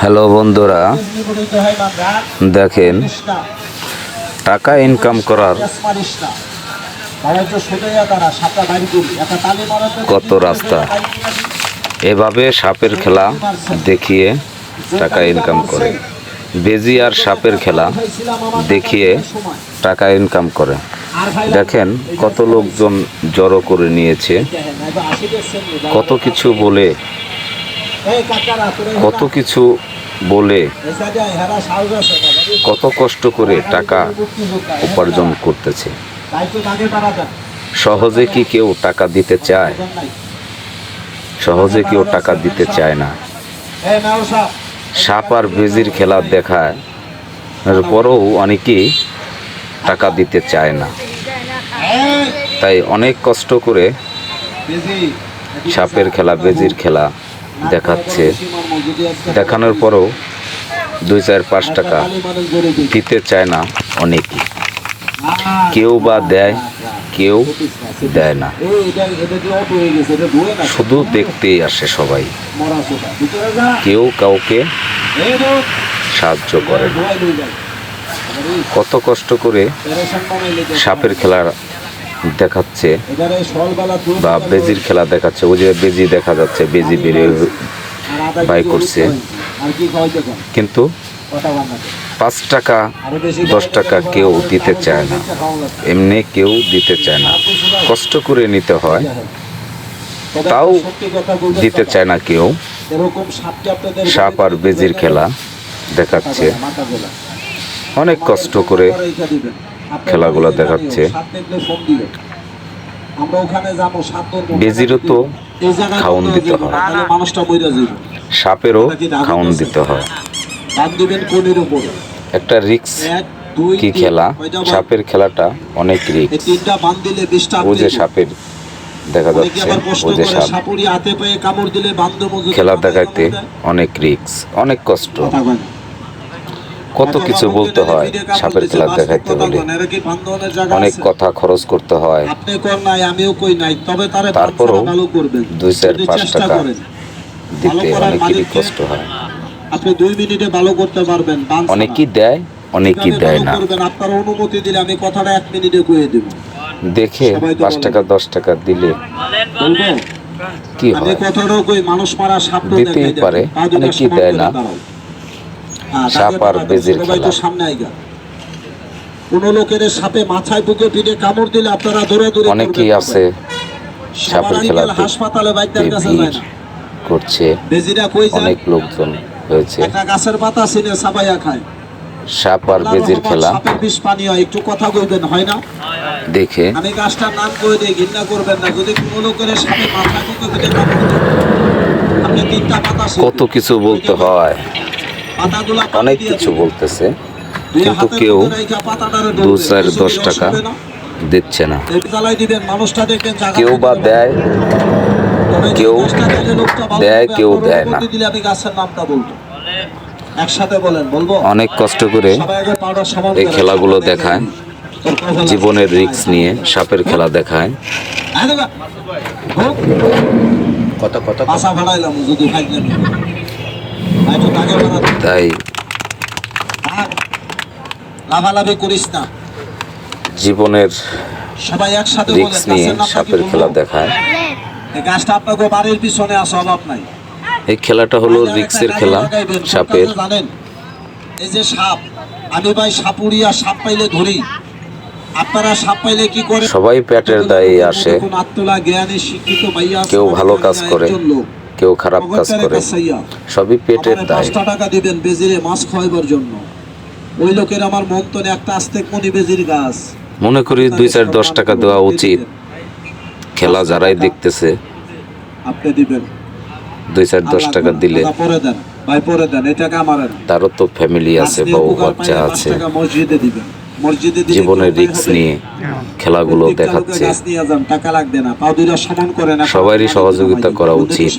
Hello বন্ধুরা, দেখেন, টাকা ইনকাম করার কত রাস্তা। এভাবে সাপের খেলা দেখিয়ে টাকা ইনকাম করে। বেজি আর সাপের খেলা দেখিয়ে টাকা ইনকাম করে। দেখেন, কত লোকজন জড়ো করে নিয়েছে। কত কিছু বলে কত কিছু বলে কত কষ্ট করে টাকা উপার্জন করতেছে। সহজে কি কেউ টাকা দিতে চায়? সহজে কেউ টাকা দিতে চায় না। সাপ আর বেজির খেলা দেখায়। পরেও অনেকেই টাকা দিতে চায় না। তাই অনেক কষ্ট করে সাপের খেলা বেজির খেলা দেখাচ্ছে। দেখানোর পরও দুই চার পাঁচ টাকা দিতে চায় না অনেকেই কেউ বা দেয়, কেউ দেয় না। শুধু দেখতেই আসে সবাই। কেউ কাউকে সাহায্য করে না। কত কষ্ট করে সাপের খেলা দেখাচ্ছে বা বেজির খেলা দেখাচ্ছে। ওই যে বেজি দেখা যাচ্ছে, বেজি বেরিয়ে বাই করছে। কিন্তু পাঁচ টাকা, দশ টাকা কেউ দিতে চায় না। এমনি কেউ দিতে চায় না। কষ্ট করে নিতে হয়। তাও দিতে চায় না কেউ। সাপ আর বেজির খেলা দেখাচ্ছে। অনেক কষ্ট করে খেলাগুলো দেখাচ্ছে। বেজিরও তো খাওন দিতে হয়। সাপেরও খাওন দিতে হয়। একটা রিক্স কি খেলা? সাপের খেলাটা অনেক রিক্স ও যে সাপের দেখা যাচ্ছে ও যে সাপ খেলা দেখাইতে অনেক রিক্স অনেক কষ্ট। কত কিছু বলতে হয় সাপের খেলা দেখাইতে হলে। অনেক কথা খরচ করতে হয়। তারপরও দুই চার পাঁচ টাকা দিতে অনেকেরই কষ্ট হয়। আপনি দুই মিনিটে ভালো করতে পারবেন অনেকেই দেয় অনেকেই দেয় না। আপনার অনুমতি দিলে আমি কথাটা এক মিনিটে কয়ে দেব। দেখে পাঁচ টাকা দশ টাকা দিলে কি হয়? কথাটাও কই মানুষ মারা সাপ দিতেই পারে, অনেকেই দেয় না। দাঁড়াও। হ্যাঁ, সাপ আর পাঠাবেন, বেজির খেলা। কোন লোকের সাপে মাথায় বুকে পিঠে কামড় দিলে আপনারা দৌড়ে দৌড়ে অনেকেই আছে সাপের খেলাতে হাসপাতালে বাইকটার কাছে যায় না করছে। অনেক লোকজন হয়েছে। একটা গাছের পাতা ছিনে সাবাইয়া খায়। সাপ আর বেজির খেলা। সাপের বিষ পানি হয় একটু কথা কইবেন হয় না? দেখে। আমি গাছটার নাম কই দিই ঘৃণা করবেন না। যদি কোনো লোকের সাপে মাথায় বুকে পিঠে কামড় দেয় আপনি তিনটা পাতা কত কিছু বলতে হয়। অনেক কিছু বলতেছে কিন্তু কেউ দু চার দশ টাকা দিচ্ছে না। কেউ বা দেয় কেউ দেয়, কেউ দেয় না। অনেক কষ্ট করে এই খেলাগুলো দেখায়। জীবনের রিস্ক নিয়ে সাপের খেলা দেখায়। কত কত? তাই লাভালাভি করিস না। জীবনের সবাই একসাথে নিয়ে সাপের খেলা দেখায়। এই গাছটা আপনাকে বাড়ির পিছনে আসা অভাব নাই। এই খেলাটা হলো রিক্সের খেলা সাপের। জানেন এই যে সাপ আমি ভাই আর সাপ পাইলে ধরি। আপনারা সাপ পাইলে কি করে? সবাই পেটের দায়ে আসে। কেউ ভালো কাজ করে। কেউ খারাপ কাজ করে। সবই পেটের দায়। টাকা দিবেন বেজিরে মাছ খাওয়াইবার জন্য। ওই লোকের আমার মন তো একটা আস্তেক মনি বেজির গাছ। মনে করি দুই চার দশ টাকা দেওয়া উচিত। খেলা যারাই দেখতেছে আপনি দিবেন। দুই চার দশ টাকা দিলে পরে দেন ভাই পরে দেন এই আমার তারও তো ফ্যামিলি আছে বউ বাচ্চা আছে। মসজিদে দিবেন। জীবনের কোনো হবে? নিয়ে খেলাগুলো দেখাচ্ছে। সবারই সহযোগিতা করা উচিত।